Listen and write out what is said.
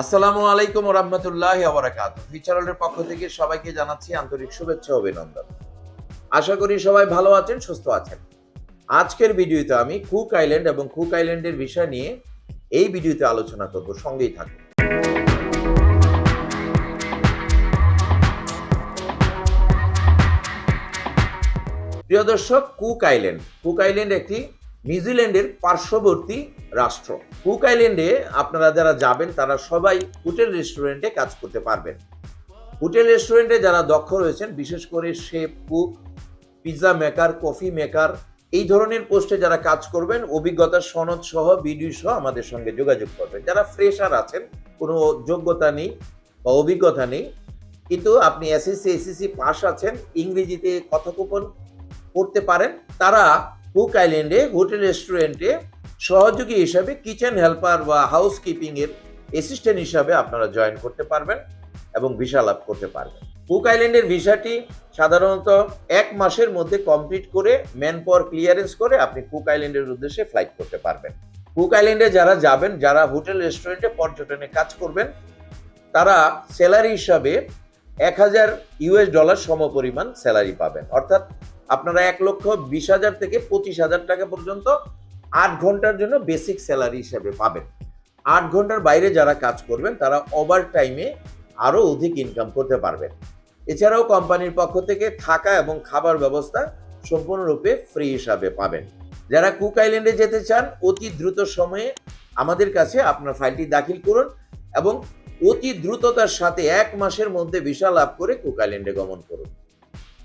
আসসালামু আলাইকুম রহমতুল্লাহ আবরাকাত ফিচারলের পক্ষ থেকে সবাইকে জানাচ্ছি আন্তরিক শুভেচ্ছা অভিনন্দন। আশা করি সবাই ভালো আছেন, সুস্থ আছেন। আজকের ভিডিওতে আমি কুক আইল্যান্ড এবং কুক আইল্যান্ডের বিষয় নিয়ে এই ভিডিওতে আলোচনা করব, সঙ্গেই থাকুন। প্রিয় দর্শক কুক আইল্যান্ড কুক আইল্যান্ড একটি নিউজিল্যান্ডের পার্শ্ববর্তী রাষ্ট্র। কুক আইল্যান্ডে আপনারা যারা যাবেন, তারা সবাই হোটেল রেস্টুরেন্টে কাজ করতে পারবেন। হোটেল রেস্টুরেন্টে যারা দক্ষ রয়েছেন, বিশেষ করে chef, cook pizza maker, coffee maker, এই ধরনের পোস্টে যারা কাজ করবেন অভিজ্ঞতার সনদ সহ, ভিডিও সহ আমাদের সঙ্গে যোগাযোগ করবেন। যারা ফ্রেশার আছেন, কোনো যোগ্যতা নেই বা অভিজ্ঞতা নেই, কিন্তু আপনি এসএসসি এসএসসি পাস আছেন, ইংরেজিতে কথোপকথন করতে পারেন, তারা কুক আইল্যান্ডে হোটেল রেস্টুরেন্টে সহযোগী হিসাবে কিচেন হেল্পার বা হাউস কিপিং এর অ্যাসিস্ট্যান্ট হিসাবে আপনারা জয়েন করতে পারবেন এবং ভিসা লাভ করতে পারবেন। কুক আইল্যান্ডের ভিসাটি সাধারণত এক মাসের মধ্যে কমপ্লিট করে ম্যান পাওয়ার ক্লিয়ারেন্স করে আপনি কুক আইল্যান্ডের উদ্দেশ্যে ফ্লাইট করতে পারবেন। কুক আইল্যান্ডে যারা যাবেন, যারা হোটেল রেস্টুরেন্টে পর্যটনে কাজ করবেন, তারা স্যালারি হিসাবে এক হাজার ইউএস ডলার সমপরিমাণ স্যালারি পাবেন। অর্থাৎ আপনারা এক লক্ষ বিশ হাজার থেকে পঁচিশ হাজার টাকা পর্যন্ত আট ঘণ্টার জন্য বেসিক স্যালারি হিসাবে পাবেন। আট ঘণ্টার বাইরে যারা কাজ করবেন, তারা ওভার টাইমে আরও অধিক ইনকাম করতে পারবেন। এছাড়াও কোম্পানির পক্ষ থেকে থাকা এবং খাবার ব্যবস্থা সম্পূর্ণরূপে ফ্রি হিসাবে পাবেন। যারা কুক আইল্যান্ডে যেতে চান, অতি দ্রুত সময়ে আমাদের কাছে আপনার ফাইলটি দাখিল করুন এবং অতি দ্রুততার সাথে এক মাসের মধ্যে ভিসা লাভ করে কুক আইল্যান্ডে গমন করুন।